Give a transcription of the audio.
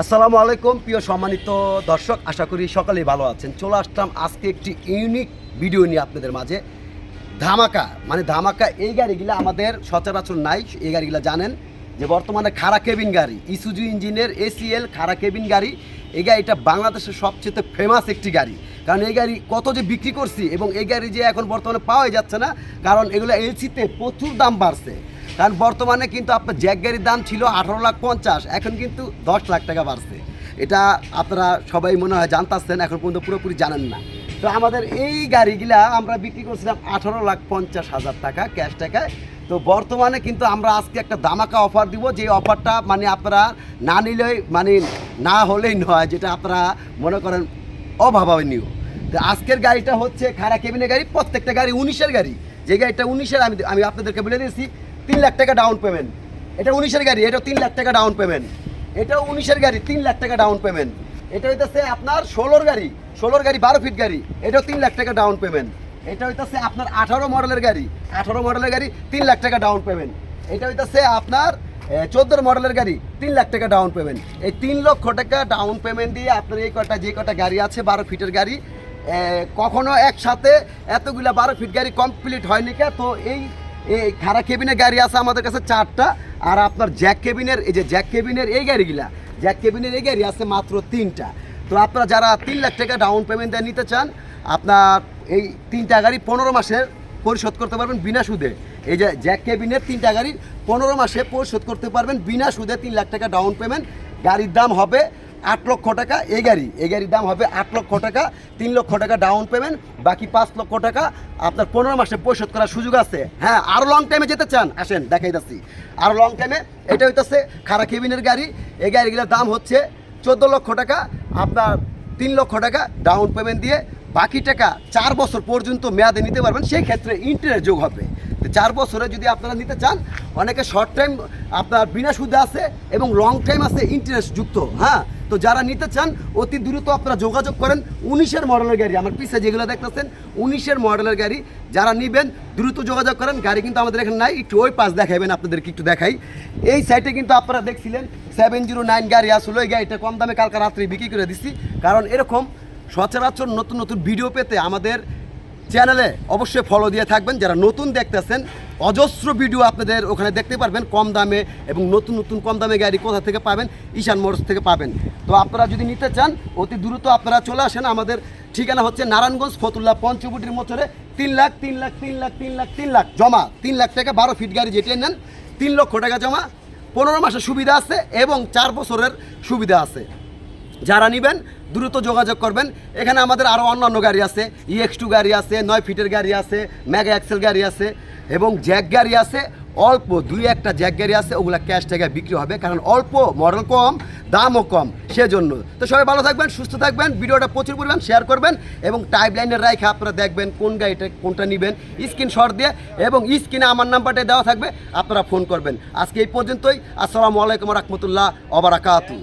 আসসালামু আলাইকুম, প্রিয় সম্মানিত দর্শক, আশা করি সকলেই ভালো আছেন। চলে আসলাম আজকে একটি ইউনিক ভিডিও নিয়ে আপনাদের মাঝে। ধামাকা মানে ধামাকা এই গাড়িগুলো আমাদের সচরাচর নাই, এই গাড়িগুলো জানেন। যে বর্তমানে খাড়া কেবিন গাড়ি, ইসুজু ইঞ্জিনের এসিএল খাড়া কেবিন গাড়ি, এই গাড়িটা বাংলাদেশের সবচেয়ে ফেমাস একটি গাড়ি। কারণ এই গাড়ি কত যে বিক্রি করছি এবং এই গাড়ি যে এখন বর্তমানে পাওয়াই যাচ্ছে না, কারণ এগুলো এলসিতে প্রচুর দাম বাড়ছে। কারণ বর্তমানে কিন্তু আপনার জ্যাক গাড়ির দাম ছিল আঠারো লাখ পঞ্চাশ, এখন কিন্তু দশ লাখ টাকা বাড়ছে। এটা আপনারা সবাই মনে হয় জানতাছেন, এখন পর্যন্ত পুরোপুরি জানেন না। তো আমাদের এই গাড়িগুলা আমরা বিক্রি করছিলাম আঠারো লাখ পঞ্চাশ হাজার টাকা, ক্যাশ টাকায়। তো বর্তমানে কিন্তু আমরা আজকে একটা দামাকা অফার দিব, যে অফারটা মানে আপনারা না নিলেই মানে না হলেই নয়, যেটা আপনারা মনে করেন অভাবনীয়। তো আজকের গাড়িটা হচ্ছে খারা কেবিনের গাড়ি, প্রত্যেকটা গাড়ি উনিশের গাড়ি। যে গাড়িটা উনিশের, আমি আমি আপনাদেরকে বলে দিয়েছি তিন লাখ টাকা ডাউন পেমেন্ট এটা উনিশের গাড়ি, এটা তিন লাখ টাকা ডাউন পেমেন্ট এটাও উনিশের গাড়ি, তিন লাখ টাকা ডাউন পেমেন্ট এটা হইতেছে আপনার ষোলোর গাড়ি ষোলোর গাড়ি, বারো ফিট গাড়ি এটাও তিন লাখ টাকা ডাউন পেমেন্ট এটা হইতেছে আপনার আঠারো মডেলের গাড়ি, আঠারো মডেলের গাড়ি, তিন লাখ টাকা ডাউন পেমেন্ট এটা হইতেছে আপনার চোদ্দোর মডেলের গাড়ি, তিন লাখ টাকা ডাউন পেমেন্ট এই তিন লক্ষ টাকা ডাউন পেমেন্ট দিয়ে আপনার এই কটা যে কটা গাড়ি আছে, বারো ফিটের গাড়ি কখনো একসাথে এতগুলা বারো ফিট গাড়ি কমপ্লিট হয়নি কে? তো এই এই খারা কেবিনের গাড়ি আছে আমাদের কাছে চারটা, আর আপনার জ্যাক কেবিনের, এই যে জ্যাক কেবিনের এই গাড়িগুলা, জ্যাক কেবিনের এই গাড়ি আছে মাত্র তিনটা। তো আপনারা যারা তিন লাখ টাকা ডাউন পেমেন্ট দিয়ে নিতে চান, আপনার এই তিনটা গাড়ি পনেরো মাসের পরিশোধ করতে পারবেন বিনা সুদে। এই যে জ্যাক কেবিনের তিনটা গাড়ি পনেরো মাসে পরিশোধ করতে পারবেন বিনা সুদে তিন লাখ টাকা ডাউন পেমেন্ট গাড়ির দাম হবে আট লক্ষ টাকা এই গাড়ি। এই গাড়ির দাম হবে আট লক্ষ টাকা, তিন লক্ষ টাকা ডাউন পেমেন্ট বাকি পাঁচ লক্ষ টাকা আপনার পনেরো মাসে পরিশোধ করার সুযোগ আছে। হ্যাঁ আরও লং টাইমে যেতে চান? আসেন, দেখাই যাচ্ছি আরও লং টাইমে এটা হইতেছে খারা কেবিনের গাড়ি। এই গাড়িগুলোর দাম হচ্ছে চোদ্দ লক্ষ টাকা, আপনার তিন লক্ষ টাকা ডাউন পেমেন্ট দিয়ে বাকি টাকা চার বছর পর্যন্ত মেয়াদে নিতে পারবেন, সেই ক্ষেত্রে ইন্টারেস্ট যোগ হবে। তো চার বছরে যদি আপনারা নিতে চান, অনেকে শর্ট টাইম আপনার বিনা সুদে আছে এবং লং টাইম আছে ইন্টারেস্ট যুক্ত হ্যাঁ? তো যারা নিতে চান, অতি দ্রুত আপনারা যোগাযোগ করেন। উনিশের মডেলের গাড়ি, আমার পিছে যেগুলো দেখতেছেন, উনিশের মডেলের গাড়ি। যারা নেবেন, দ্রুত যোগাযোগ করেন। গাড়ি কিন্তু আমাদের এখানে নাই, একটু ওই পাশ দেখাবেন আপনাদেরকে একটু দেখাই। এই সাইটে কিন্তু আপনারা দেখছিলেন সেভেন জিরো নাইন গাড়ি আসলে। ওই গাড়িটা কম দামে কালকে রাত্রে বিক্রি করে দিচ্ছি কারণ এরকম সচরাচর নতুন নতুন ভিডিও পেতে আমাদের চ্যানেলে অবশ্যই ফলো দিয়ে থাকবেন। যারা নতুন দেখতেছেন, অজস্র ভিডিও আপনাদের ওখানে দেখতে পারবেন, কম দামে এবং নতুন নতুন কম দামে গাড়ি কোথা থেকে পাবেন, ঈশান মোটরস থেকে পাবেন। তো আপনারা যদি নিতে চান, অতি দ্রুত আপনারা চলে আসেন। আমাদের ঠিকানা হচ্ছে নারায়ণগঞ্জ ফতুল্লা পঞ্চবটির মোচরে। তিন লাখ তিন লাখ তিন লাখ তিন লাখ তিন লাখ জমা। তিন লাখ টাকা বারো ফিট গাড়ি যেটা নেন, তিন লক্ষ টাকা জমা। পনেরো মাসের সুবিধা আছে এবং চার বছরের সুবিধা আছে। যারা নেবেন, দ্রুত যোগাযোগ করবেন। এখানে আমাদের আরও অন্যান্য গাড়ি আছে ইএক্স টু গাড়ি আছে, নয় ফিটের গাড়ি আছে ম্যাগা এক্সেল গাড়ি আছে এবং জ্যাক গাড়ি আছে। অল্প দুই একটা জ্যাক গাড়ি আছে, ওগুলো ক্যাশ টাকায় বিক্রি হবে কারণ অল্প মডেল কম, দামও কম সেজন্য। তো সবাই ভালো থাকবেন, সুস্থ থাকবেন, ভিডিওটা প্রচুর পরিমাণ শেয়ার করবেন এবং টাইপ লাইনের রাইখে আপনারা দেখবেন কোন গাড়িটা, কোনটা নেবেন স্ক্রিনশট দিয়ে এবং স্ক্রিনে আমার নাম্বারটা দেওয়া থাকবে, আপনারা ফোন করবেন। আজকে এই পর্যন্তই, আসসালামু আলাইকুম রহমতুল্লাহ অবরাকাতু